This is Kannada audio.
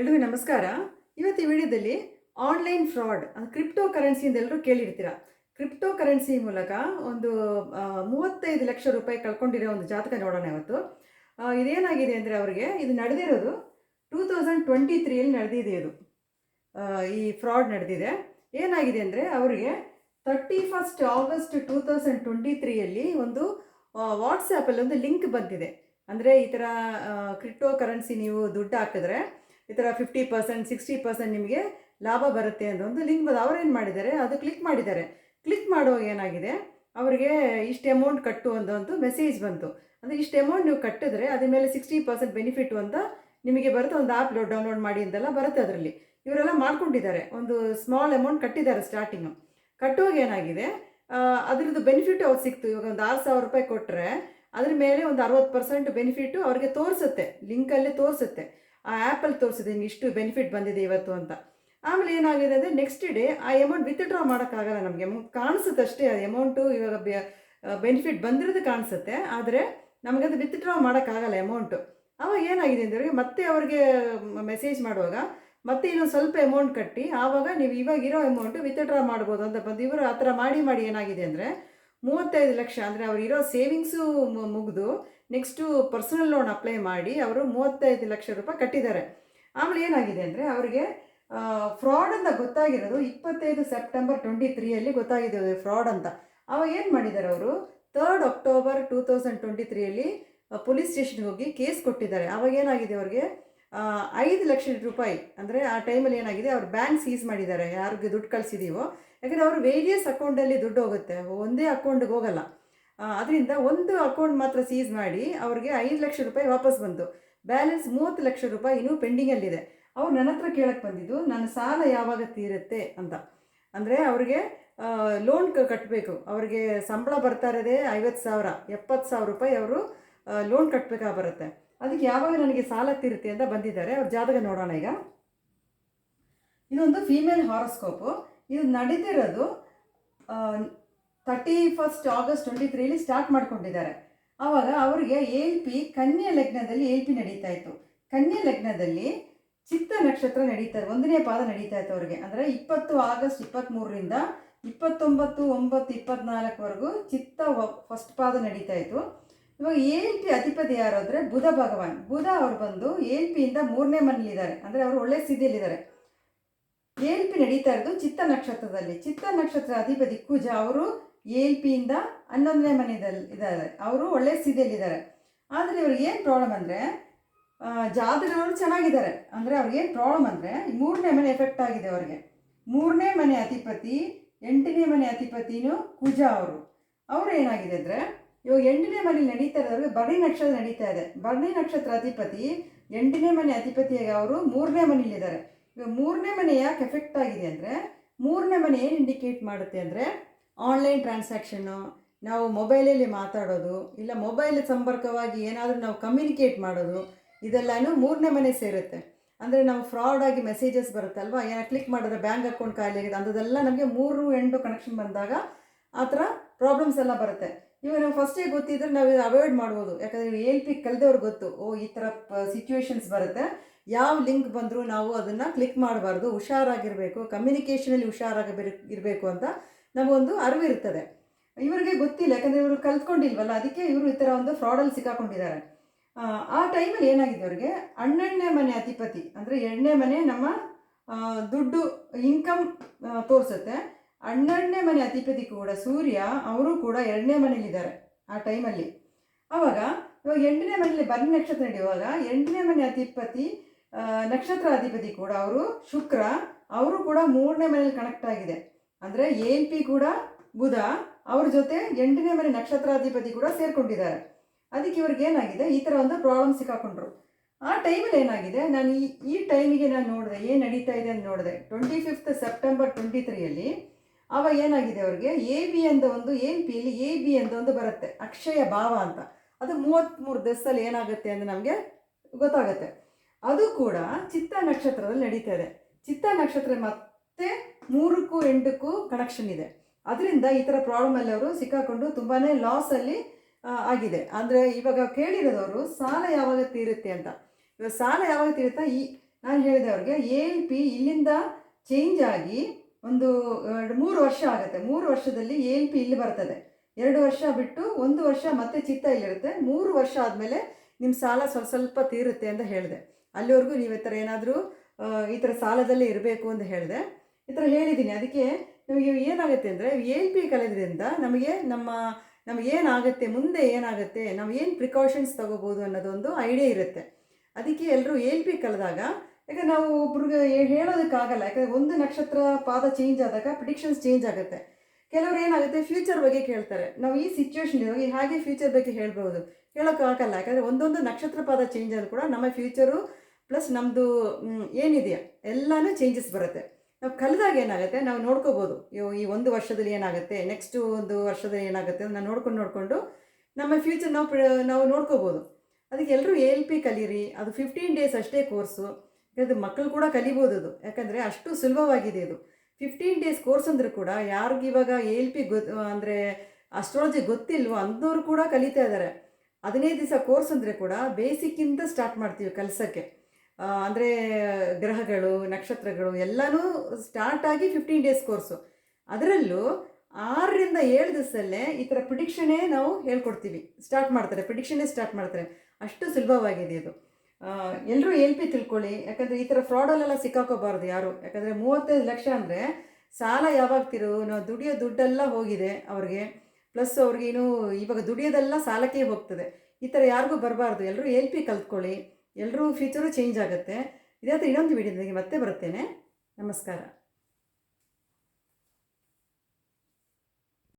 ಎಲ್ರಿಗೂ ನಮಸ್ಕಾರ. ಇವತ್ತು ಈ ವಿಡಿಯೋದಲ್ಲಿ ಆನ್ಲೈನ್ ಫ್ರಾಡ್ ಕ್ರಿಪ್ಟೋ ಕರೆನ್ಸಿಯಿಂದ ಎಲ್ಲರೂ ಕೇಳಿರ್ತೀರ? ಕ್ರಿಪ್ಟೋ ಕರೆನ್ಸಿ ಮೂಲಕ ಒಂದು ಮೂವತ್ತೈದು ಲಕ್ಷ ರೂಪಾಯಿ ಕಳ್ಕೊಂಡಿರೋ ಒಂದು ಜಾತಕ ನೋಡೋಣ ಇವತ್ತು. ಇದೇನಾಗಿದೆ ಅಂದರೆ ಅವರಿಗೆ ಇದು ನಡೆದಿರೋದು ಟೂ ತೌಸಂಡ್ ಟ್ವೆಂಟಿ ತ್ರೀಯಲ್ಲಿ ನಡೆದಿದೆ ಇದು. ಈ ಫ್ರಾಡ್ ನಡೆದಿದೆ. ಏನಾಗಿದೆ ಅಂದರೆ ಅವರಿಗೆ thirty first August two thousand twenty ತ್ರೀಯಲ್ಲಿ ಒಂದು ವಾಟ್ಸಪ್ಪಲ್ಲಿ ಒಂದು ಲಿಂಕ್ ಬಂದಿದೆ ಅಂದರೆ ಈ ಥರ ಕ್ರಿಪ್ಟೋ ಕರೆನ್ಸಿ ನೀವು ದುಡ್ಡು ಹಾಕಿದ್ರೆ ಈ ಥರ ಫಿಫ್ಟಿ ಪರ್ಸೆಂಟ್ ಸಿಕ್ಸ್ಟಿ ಪರ್ಸೆಂಟ್ ನಿಮಗೆ ಲಾಭ ಬರುತ್ತೆ ಅಂತ ಒಂದು ಲಿಂಕ್ ಬಂದು ಅವ್ರೇನು ಮಾಡಿದ್ದಾರೆ, ಅದು ಕ್ಲಿಕ್ ಮಾಡಿದ್ದಾರೆ. ಕ್ಲಿಕ್ ಮಾಡುವಾಗ ಏನಾಗಿದೆ, ಅವರಿಗೆ ಇಷ್ಟು ಅಮೌಂಟ್ ಕಟ್ಟು ಅಂತ ಒಂದು ಮೆಸೇಜ್ ಬಂತು. ಅಂದರೆ ಇಷ್ಟು ಅಮೌಂಟ್ ನೀವು ಕಟ್ಟಿದ್ರೆ ಅದ್ರ ಮೇಲೆ ಸಿಕ್ಸ್ಟಿ ಪರ್ಸೆಂಟ್ ಬೆನಿಫಿಟ್ ಅಂತ ನಿಮಗೆ ಬರುತ್ತೆ, ಒಂದು ಆ್ಯಪ್ ಡೌನ್ಲೋಡ್ ಮಾಡಿ ಅಂತೆಲ್ಲ ಬರುತ್ತೆ ಅದರಲ್ಲಿ. ಇವರೆಲ್ಲ ಮಾಡ್ಕೊಂಡಿದ್ದಾರೆ, ಒಂದು ಸ್ಮಾಲ್ ಅಮೌಂಟ್ ಕಟ್ಟಿದ್ದಾರೆ ಸ್ಟಾರ್ಟಿಂಗು ಕಟ್ಟುವಾಗ ಏನಾಗಿದೆ ಅದರದ್ದು ಬೆನಿಫಿಟ್ ಅವ್ರು ಸಿಕ್ತು. ಇವಾಗ ಒಂದು ಆರು ಸಾವಿರ ರೂಪಾಯಿ ಕೊಟ್ಟರೆ ಅದ್ರ ಮೇಲೆ ಒಂದು ಅರವತ್ತು ಪರ್ಸೆಂಟ್ ಬೆನಿಫಿಟ್ಟು ಅವ್ರಿಗೆ ತೋರಿಸುತ್ತೆ ಲಿಂಕಲ್ಲೇ ತೋರಿಸುತ್ತೆ. ಆ ಆ್ಯಪಲ್ಲಿ ತೋರಿಸಿದೆ ಇಷ್ಟು ಬೆನಿಫಿಟ್ ಬಂದಿದೆ ಇವತ್ತು ಅಂತ. ಆಮೇಲೆ ಏನಾಗಿದೆ ಅಂದರೆ ನೆಕ್ಸ್ಟ್ ಡೇ ಆ ಅಮೌಂಟ್ ವಿತ್ಡ್ರಾ ಮಾಡೋಕ್ಕಾಗಲ್ಲ ನಮಗೆ. ಕಾಣಿಸುತ್ತಷ್ಟೇ ಆ ಅಮೌಂಟು ಇವಾಗ ಬೆನಿಫಿಟ್ ಬಂದಿರೋದು ಕಾಣಿಸುತ್ತೆ, ಆದರೆ ನಮಗದು ವಿತ್ಡ್ರಾ ಮಾಡೋಕ್ಕಾಗಲ್ಲ ಅಮೌಂಟು ಆವಾಗ ಏನಾಗಿದೆ ಅಂದರೆ, ಮತ್ತೆ ಅವ್ರಿಗೆ ಮೆಸೇಜ್ ಮಾಡುವಾಗ ಮತ್ತೆ ಇನ್ನೊಂದು ಸ್ವಲ್ಪ ಅಮೌಂಟ್ ಕಟ್ಟಿ, ಆವಾಗ ನೀವು ಇವಾಗ ಇರೋ ಅಮೌಂಟು ವಿತ್ಡ್ರಾ ಮಾಡ್ಬೋದು ಅಂತ ಬಂದು ಇವರು ಆ ಥರ ಮಾಡಿ ಮಾಡಿ ಏನಾಗಿದೆ ಅಂದರೆ ಮೂವತ್ತೈದು ಲಕ್ಷ ಅಂದರೆ ಅವ್ರು ಇರೋ ಸೇವಿಂಗ್ಸು ಮುಗಿದು ನೆಕ್ಸ್ಟು ಪರ್ಸನಲ್ ಲೋನ್ ಅಪ್ಲೈ ಮಾಡಿ ಅವರು ಮೂವತ್ತೈದು ಲಕ್ಷ ರೂಪಾಯಿ ಕಟ್ಟಿದ್ದಾರೆ. ಆಮೇಲೆ ಏನಾಗಿದೆ ಅಂದರೆ ಅವರಿಗೆ ಫ್ರಾಡ್ ಅಂತ ಗೊತ್ತಾಗಿರೋದು ಇಪ್ಪತ್ತೈದು ಸೆಪ್ಟೆಂಬರ್ ಟ್ವೆಂಟಿ ತ್ರೀಯಲ್ಲಿ ಗೊತ್ತಾಗಿದೆ ಫ್ರಾಡ್ ಅಂತ. ಅವಾಗ ಏನು ಮಾಡಿದ್ದಾರೆ ಅವರು? Third October two thousand twenty ತ್ರೀಯಲ್ಲಿ police ಸ್ಟೇಷನ್ಗೆ ಹೋಗಿ ಕೇಸ್ ಕೊಟ್ಟಿದ್ದಾರೆ. ಅವಾಗ ಏನಾಗಿದೆ ಅವ್ರಿಗೆ? ಐದು ಲಕ್ಷ ರೂಪಾಯಿ ಅಂದರೆ ಆ ಟೈಮಲ್ಲಿ ಏನಾಗಿದೆ? ಅವ್ರು ಬ್ಯಾಂಕ್ ಸೀಸ್ ಮಾಡಿದ್ದಾರೆ. ಯಾರಿಗೆ ದುಡ್ಡು ಕಳಿಸಿದೀವೋ. ಯಾಕಂದರೆ ಅವರು ವೇರಿಯಸ್ ಅಕೌಂಟಲ್ಲಿ ದುಡ್ಡು ಹೋಗುತ್ತೆ. ಒಂದೇ ಅಕೌಂಟ್ಗೆ ಹೋಗಲ್ಲ. ಅದರಿಂದ ಒಂದು ಅಕೌಂಟ್ ಮಾತ್ರ ಸೀಸ್ ಮಾಡಿ ಅವ್ರಿಗೆ ಐದು ಲಕ್ಷ ರೂಪಾಯಿ ವಾಪಸ್ ಬಂತು. ಬ್ಯಾಲೆನ್ಸ್ ಮೂವತ್ತು ಲಕ್ಷ ರೂಪಾಯಿ ಇನ್ನೂ ಪೆಂಡಿಂಗಲ್ಲಿದೆ ಅವ್ರು ನನ್ನ ಹತ್ರ ಕೇಳಕ್ಕೆ ಬಂದಿದ್ದು, ನನ್ನ ಸಾಲ ಯಾವಾಗ ತೀರುತ್ತೆ ಅಂತ. ಅಂದರೆ ಅವ್ರಿಗೆ ಲೋನ್ ಕಟ್ಟಬೇಕು ಅವ್ರಿಗೆ ಸಂಬಳ ಬರ್ತಾ ಇರೋದೇ ಐವತ್ತು ಸಾವಿರ, ಎಪ್ಪತ್ತು ಸಾವಿರ ರೂಪಾಯಿ ಅವರು ಲೋನ್ ಕಟ್ಟಬೇಕಾಗಿ ಬರುತ್ತೆ. ಅದಕ್ಕೆ ಯಾವಾಗ ನನಗೆ ಸಾಲ ತೀರುತ್ತೆ ಅಂತ ಬಂದಿದ್ದಾರೆ. ಅವ್ರ ಜಾತಕ ನೋಡೋಣ ಈಗ. ಇದೊಂದು ಫೀಮೇಲ್ ಹಾರೋಸ್ಕೋಪು ಇದು ನಡೆದಿರೋದು ತರ್ಟಿ ಫಸ್ಟ್ ಆಗಸ್ಟ್ ಟ್ವೆಂಟಿ ತ್ರೀಲಿ ಸ್ಟಾರ್ಟ್ ಮಾಡ್ಕೊಂಡಿದ್ದಾರೆ. ಆವಾಗ ಅವರಿಗೆ ಎಲ್ ಪಿ ಕನ್ಯಾ ಲಗ್ನದಲ್ಲಿ ಎಲ್ ಪಿ ನಡೀತಾ ಇತ್ತು. ಕನ್ಯಾ ಲಗ್ನದಲ್ಲಿ ಚಿತ್ತ ನಕ್ಷತ್ರ ನಡೀತಾ ಒಂದನೇ ಪಾದ ನಡೀತಾ ಇತ್ತು ಅವರಿಗೆ. ಅಂದರೆ ಇಪ್ಪತ್ತು ಆಗಸ್ಟ್ ಇಪ್ಪತ್ತ್ಮೂರರಿಂದ ಇಪ್ಪತ್ತೊಂಬತ್ತು, ಒಂಬತ್ತು, ಇಪ್ಪತ್ನಾಲ್ಕವರೆಗೂ ಚಿತ್ತ ಫಸ್ಟ್ ಪಾದ ನಡೀತಾ ಇತ್ತು. ಇವಾಗ ಎಲ್ ಪಿ ಅಧಿಪತಿ ಯಾರು ಅಂದರೆ ಬುಧ ಭಗವಾನ್. ಬುಧ ಅವ್ರು ಬಂದು ಎಲ್ ಪಿಯಿಂದ ಮೂರನೇ ಮನೇಲಿದ್ದಾರೆ ಅಂದರೆ ಅವರು ಒಳ್ಳೆ ಸ್ಥಿತಿಯಲ್ಲಿದ್ದಾರೆ. ಎಲ್ ಪಿ ನಡೀತಾ ಇರೋದು ಚಿತ್ತ ನಕ್ಷತ್ರದಲ್ಲಿ. ಚಿತ್ತ ನಕ್ಷತ್ರ ಅಧಿಪತಿ ಕುಜ ಅವರು ಎಲ್ ಪಿಯಿಂದ ಹನ್ನೊಂದನೇ ಮನೆಯಲ್ಲಿ ಇದ್ದಾರೆ. ಅವರು ಒಳ್ಳೆ ಸ್ಥಿತಿಯಲ್ಲಿದ್ದಾರೆ. ಆದರೆ ಇವ್ರಿಗೆ ಏನು ಪ್ರಾಬ್ಲಮ್ ಅಂದರೆ ಜಾತಕದವರು ಚೆನ್ನಾಗಿದ್ದಾರೆ. ಅಂದರೆ ಅವ್ರಿಗೆ ಏನು ಪ್ರಾಬ್ಲಮ್ ಅಂದರೆ, ಮೂರನೇ ಮನೆ ಎಫೆಕ್ಟ್ ಆಗಿದೆ ಅವ್ರಿಗೆ. ಮೂರನೇ ಮನೆ ಅಧಿಪತಿ, ಎಂಟನೇ ಮನೆ ಅಧಿಪತಿನೂ ಕುಜ ಅವರು. ಅವರು ಏನಾಗಿದೆ ಅಂದರೆ, ಇವಾಗ ಎಂಟನೇ ಮನೇಲಿ ನಡೀತಾ ಇರೋರಿಗೆ ಭರಣಿ ನಕ್ಷತ್ರ ನಡೀತಾ ಇದೆ. ಭರಣಿ ನಕ್ಷತ್ರ ಅಧಿಪತಿ, ಎಂಟನೇ ಮನೆ ಅಧಿಪತಿಯಾಗಿ ಅವರು ಮೂರನೇ ಮನೆಯಲ್ಲಿದ್ದಾರೆ ಇವಾಗ ಮೂರನೇ ಮನೆ ಯಾಕೆ ಎಫೆಕ್ಟ್ ಆಗಿದೆ ಅಂದರೆ, ಮೂರನೇ ಮನೆ ಏನು ಇಂಡಿಕೇಟ್ ಮಾಡುತ್ತೆ ಅಂದರೆ ಆನ್ಲೈನ್ ಟ್ರಾನ್ಸಾಕ್ಷನ್ನು ನಾವು ಮೊಬೈಲಲ್ಲಿ ಮಾತಾಡೋದು, ಇಲ್ಲ ಮೊಬೈಲ್ ಸಂಪರ್ಕವಾಗಿ ಏನಾದರೂ ನಾವು ಕಮ್ಯುನಿಕೇಟ್ ಮಾಡೋದು, ಇದೆಲ್ಲನೂ ಮೂರನೇ ಮನೆ ಸೇರುತ್ತೆ. ಅಂದರೆ ನಾವು ಫ್ರಾಡ್ ಆಗಿ ಮೆಸೇಜಸ್ ಬರುತ್ತಲ್ವ ಏನೋ ಕ್ಲಿಕ್ ಮಾಡಿದ್ರೆ ಬ್ಯಾಂಕ್ ಅಕೌಂಟ್ ಖಾಲಿ ಆಗಿದೆ, ಅಂಥದ್ದೆಲ್ಲ ನಮಗೆ ಮೂರು ಎಂಟು ಕನೆಕ್ಷನ್ ಬಂದಾಗ ಆ ಥರ ಪ್ರಾಬ್ಲಮ್ಸ್ ಎಲ್ಲ ಬರುತ್ತೆ. ಇವಾಗ ನಾವು ಫಸ್ಟೇ ಗೊತ್ತಿದ್ರೆ ನಾವು ಇದು ಅವಾಯ್ಡ್ ಮಾಡ್ಬೋದು. ಯಾಕಂದರೆ ಎಲ್ ಪಿ ಕಲ್ದವ್ರಿಗೆ ಗೊತ್ತು, ಓ, ಈ ಥರ ಸಿಚುವೇಶನ್ಸ್ ಬರುತ್ತೆ. ಯಾವ ಲಿಂಕ್ ಬಂದರೂ ನಾವು ಅದನ್ನು ಕ್ಲಿಕ್ ಮಾಡಬಾರ್ದು, ಹುಷಾರಾಗಿರಬೇಕು ಕಮ್ಯುನಿಕೇಷನಲ್ಲಿ ಹುಷಾರಾಗಿ ಇರಬೇಕು ಅಂತ ನಮಗೊಂದು ಅರಿವಿರ್ತದೆ ಇವರಿಗೆ ಗೊತ್ತಿಲ್ಲ ಯಾಕಂದರೆ ಇವರು ಕಲ್ತ್ಕೊಂಡಿಲ್ವಲ್ಲ ಅದಕ್ಕೆ ಇವರು ಈ ಥರ ಒಂದು ಫ್ರಾಡಲ್ಲಿ ಸಿಕ್ಕಾಕೊಂಡಿದ್ದಾರೆ. ಆ, ಟೈಮಲ್ಲಿ ಏನಾಗಿದೆ ಅವ್ರಿಗೆ? ಹನ್ನೆರಡನೇ ಮನೆ ಅಧಿಪತಿ ಅಂದರೆ ಎರಡನೇ ಮನೆ ನಮ್ಮ ದುಡ್ಡು ಇನ್ಕಮ್ ತೋರಿಸುತ್ತೆ. ಹನ್ನೆರಡನೇ ಮನೆ ಅಧಿಪತಿ ಕೂಡ ಸೂರ್ಯ ಅವರು ಕೂಡ ಎರಡನೇ ಮನೇಲಿದ್ದಾರೆ ಆ ಟೈಮಲ್ಲಿ ಆವಾಗ ಇವಾಗ ಎಂಟನೇ ಮನೆಯಲ್ಲಿ ಬರ್ ನಕ್ಷತ್ರ ನಡೆಯುವಾಗ ಎಂಟನೇ ಮನೆ ಅಧಿಪತಿ ನಕ್ಷತ್ರ ಅಧಿಪತಿ ಕೂಡ ಅವರು ಶುಕ್ರ ಅವರು ಕೂಡ ಮೂರನೇ ಮನೇಲಿ ಕನೆಕ್ಟ್ ಆಗಿದೆ. ಅಂದರೆ ಎನ್ ಪಿ ಕೂಡ ಬುಧ, ಅವ್ರ ಜೊತೆ ಎಂಟನೇ ಮನೆ ನಕ್ಷತ್ರಾಧಿಪತಿ ಕೂಡ ಸೇರ್ಕೊಂಡಿದ್ದಾರೆ. ಅದಕ್ಕೆ ಇವ್ರಿಗೆ ಏನಾಗಿದೆ? ಈ ಥರ ಒಂದು ಪ್ರಾಬ್ಲಮ್ ಸಿಕ್ಕಾಕೊಂಡ್ರು. ಆ ಟೈಮಲ್ಲಿ ಏನಾಗಿದೆ? ನಾನು ಈ ಈ ಟೈಮಿಗೆ ನಾನು ನೋಡಿದೆ, ಏನು ನಡೀತಾ ಇದೆ ಅಂತ ನೋಡಿದೆ. ಟ್ವೆಂಟಿ ಫಿಫ್ತ್ ಸೆಪ್ಟೆಂಬರ್ ಟ್ವೆಂಟಿ ತ್ರೀಯಲ್ಲಿ ಅವಾಗ ಏನಾಗಿದೆ ಅವ್ರಿಗೆ? ಎ ಬಿ ಅಂತ ಒಂದು ಎಲ್ ಪಿಯಲ್ಲಿ ಎ ಬಿ ಅಂತ ಒಂದು ಬರುತ್ತೆ. ಅಕ್ಷಯ ಭಾವ ಅಂತ. ಅದು ಮೂವತ್ತ್ಮೂರು ದಿವಸದಲ್ಲಿ ಏನಾಗುತ್ತೆ ಅಂತ ನಮಗೆ ಗೊತ್ತಾಗುತ್ತೆ. ಅದು ಕೂಡ ಚಿತ್ತ ನಕ್ಷತ್ರದಲ್ಲಿ ನಡೀತಾ ಇದೆ. ಚಿತ್ತ ನಕ್ಷತ್ರ ಮತ್ತೆ ಮೂರಕ್ಕೂ ಎಂಟಕ್ಕೂ ಕನೆಕ್ಷನ್ ಇದೆ. ಅದರಿಂದ ಈ ಥರ ಪ್ರಾಬ್ಲಮಲ್ಲಿ ಅವರು ಸಿಕ್ಕಾಕೊಂಡು ತುಂಬಾ ಲಾಸಲ್ಲಿ ಆಗಿದೆ. ಅಂದರೆ ಇವಾಗ ಕೇಳಿರೋದವರು ಸಾಲ ಯಾವಾಗ ತೀರುತ್ತೆ ಅಂತ. ಇವಾಗ ಸಾಲ ಯಾವಾಗ ತೀರುತ್ತಾ? ಈ, ನಾನು ಹೇಳಿದೆ ಅವ್ರಿಗೆ ಎ ಪಿ ಇಲ್ಲಿಂದ ಚೇಂಜ್ ಆಗಿ ಒಂದು ಮೂರು ವರ್ಷ ಆಗುತ್ತೆ. ಮೂರು ವರ್ಷದಲ್ಲಿ ಎ ಪಿ ಇಲ್ಲಿ ಬರ್ತದೆ. ಎರಡು ವರ್ಷ ಬಿಟ್ಟು ಒಂದು ವರ್ಷ ಮತ್ತೆ ಚಿತ್ತ ಇಲ್ಲಿರುತ್ತೆ. ಮೂರು ವರ್ಷ ಆದಮೇಲೆ ನಿಮ್ಮ ಸಾಲ ಸ್ವಲ್ಪ ಸ್ವಲ್ಪ ತೀರುತ್ತೆ ಅಂತ ಹೇಳಿದೆ. ಅಲ್ಲಿವರೆಗೂ ನೀವು ಈ ಥರ ಏನಾದರೂ ಈ ಥರ ಸಾಲದಲ್ಲೇ ಇರಬೇಕು ಅಂತ ಹೇಳಿದೆ. ಈ ಥರ ಹೇಳಿದ್ದೀನಿ ಅದಕ್ಕೆ ನಮಗೆ ಏನಾಗುತ್ತೆ ಅಂದರೆ ಎಲ್ ಪಿ ಕಲಿಯೋದ್ರಿಂದ ನಮಗೆ ನಮ್ಮ ನಮಗೇನಾಗುತ್ತೆ ಮುಂದೆ ಏನಾಗುತ್ತೆ, ನಾವು ಏನು ಪ್ರಿಕಾಷನ್ಸ್ ತೊಗೋಬೋದು ಅನ್ನೋದೊಂದು ಐಡಿಯಾ ಇರುತ್ತೆ. ಅದಕ್ಕೆ ಎಲ್ಲರೂ ಎಲ್ ಪಿ ಕಲಿದಾಗ, ಯಾಕಂದ್ರೆ ನಾವು ಒಬ್ರಿಗೆ ಹೇಳೋದಕ್ಕಾಗಲ್ಲ. ಯಾಕಂದರೆ ಒಂದು ನಕ್ಷತ್ರ ಪಾದ ಚೇಂಜ್ ಆದಾಗ ಪ್ರಿಡಿಕ್ಷನ್ಸ್ ಚೇಂಜ್ ಆಗುತ್ತೆ. ಕೆಲವರು ಏನಾಗುತ್ತೆ ಫ್ಯೂಚರ್ ಬಗ್ಗೆ ಕೇಳ್ತಾರೆ. ನಾವು ಈ ಸಿಚುವೇಶನ್ ಹೋಗಿ ಹಾಗೆ ಫ್ಯೂಚರ್ ಬಗ್ಗೆ ಹೇಳ್ಬೋದು? ಹೇಳೋಕ್ಕಾಗಲ್ಲ. ಯಾಕಂದರೆ ಒಂದೊಂದು ನಕ್ಷತ್ರ ಪಾದ ಚೇಂಜ್ ಆದರೂ ಕೂಡ ನಮ್ಮ ಫ್ಯೂಚರು ಪ್ಲಸ್ ನಮ್ಮದು ಏನಿದೆಯಾ, ಎಲ್ಲನೂ ಚೇಂಜಸ್ ಬರುತ್ತೆ. ನಾವು ಕಲಿದಾಗ ಏನಾಗುತ್ತೆ, ನಾವು ನೋಡ್ಕೋಬೋದು. ಈ ಒಂದು ವರ್ಷದಲ್ಲಿ ಏನಾಗುತ್ತೆ ನೆಕ್ಸ್ಟು ಒಂದು ವರ್ಷದಲ್ಲಿ ಏನಾಗುತ್ತೆ ನಾವು ನೋಡ್ಕೊಂಡು ನೋಡಿಕೊಂಡು ನಮ್ಮ ಫ್ಯೂಚರ್ ನಾವು ನಾವು ನೋಡ್ಕೋಬೋದು. ಅದಕ್ಕೆ ಎಲ್ಲರೂ ಎ ಎಲ್ ಪಿ ಕಲೀರಿ, ಅದು ಫಿಫ್ಟೀನ್ ಡೇಸ್ ಅಷ್ಟೇ ಕೋರ್ಸು ಯಾಕಂದರೆ ಮಕ್ಕಳು ಕೂಡ ಕಲಿಬೋದು ಅದು. ಯಾಕಂದರೆ ಅಷ್ಟು ಸುಲಭವಾಗಿದೆ ಇದು ಫಿಫ್ಟೀನ್ ಡೇಸ್ ಕೋರ್ಸ್ ಅಂದರೂ ಕೂಡ ಯಾರಿಗೆ ಇವಾಗ ಎ ಎಲ್ ಪಿ ಗೊತ್ತು ಅಂದರೆ ಅಸ್ಟ್ರಾಲಜಿ ಗೊತ್ತಿಲ್ವೋ ಅಂಥವ್ರು ಕೂಡ ಕಲಿತಾ ಇದ್ದಾರೆ ಹದಿನೈದು ದಿವಸ ಕೋರ್ಸ್ ಅಂದರೆ ಕೂಡ ಬೇಸಿಕ್ಕಿಂದ ಸ್ಟಾರ್ಟ್ ಮಾಡ್ತೀವಿ ಕಲಿಸೋಕ್ಕೆ. ಅಂದರೆ ಗ್ರಹಗಳು, ನಕ್ಷತ್ರಗಳು ಎಲ್ಲನೂ ಸ್ಟಾರ್ಟ್ ಆಗಿ ಫಿಫ್ಟೀನ್ ಡೇಸ್ ಕೋರ್ಸು ಅದರಲ್ಲೂ ಆರರಿಂದ ಏಳು ದಿವಸದಲ್ಲೇ ಈ ಥರ ಪ್ರಿಡಿಕ್ಷನೇ ನಾವು ಹೇಳ್ಕೊಡ್ತೀವಿ. ಸ್ಟಾರ್ಟ್ ಮಾಡ್ತಾರೆ ಪ್ರಿಡಿಕ್ಷನ್ನೇ ಸ್ಟಾರ್ಟ್ ಮಾಡ್ತಾರೆ. ಅಷ್ಟು ಸುಲಭವಾಗಿದೆ ಇದು ಎಲ್ಲರೂ ಎಲ್ ಪಿ ತಿಳ್ಕೊಳ್ಳಿ. ಯಾಕಂದರೆ ಈ ಥರ ಫ್ರಾಡಲ್ಲೆಲ್ಲ ಸಿಕ್ಕಾಕೋಬಾರ್ದು ಯಾರು. ಯಾಕಂದರೆ ಮೂವತ್ತೈದು ಲಕ್ಷ ಅಂದರೆ ಸಾಲ ಯಾವಾಗ ತಿರು? ನಾವು ದುಡಿಯೋ ದುಡ್ಡೆಲ್ಲ ಹೋಗಿದೆ ಅವ್ರಿಗೆ. ಪ್ಲಸ್ ಅವ್ರಿಗೇನು ಇವಾಗ ದುಡಿಯೋದೆಲ್ಲ ಸಾಲಕ್ಕೆ ಹೋಗ್ತದೆ. ಈ ಥರ ಯಾರಿಗೂ ಬರಬಾರ್ದು. ಎಲ್ಲರೂ ಎಲ್ ಪಿ ಕಲ್ತ್ಕೊಳ್ಳಿ. ಎಲ್ಲರೂ ಫ್ಯೂಚರು ಚೇಂಜ್ ಆಗುತ್ತೆ. ಇದೇ ಥರ ಇನ್ನೊಂದು ವಿಡಿಯೋದೊಂದಿಗೆ ಮತ್ತೆ ಬರುತ್ತೇನೆ ನಮಸ್ಕಾರ.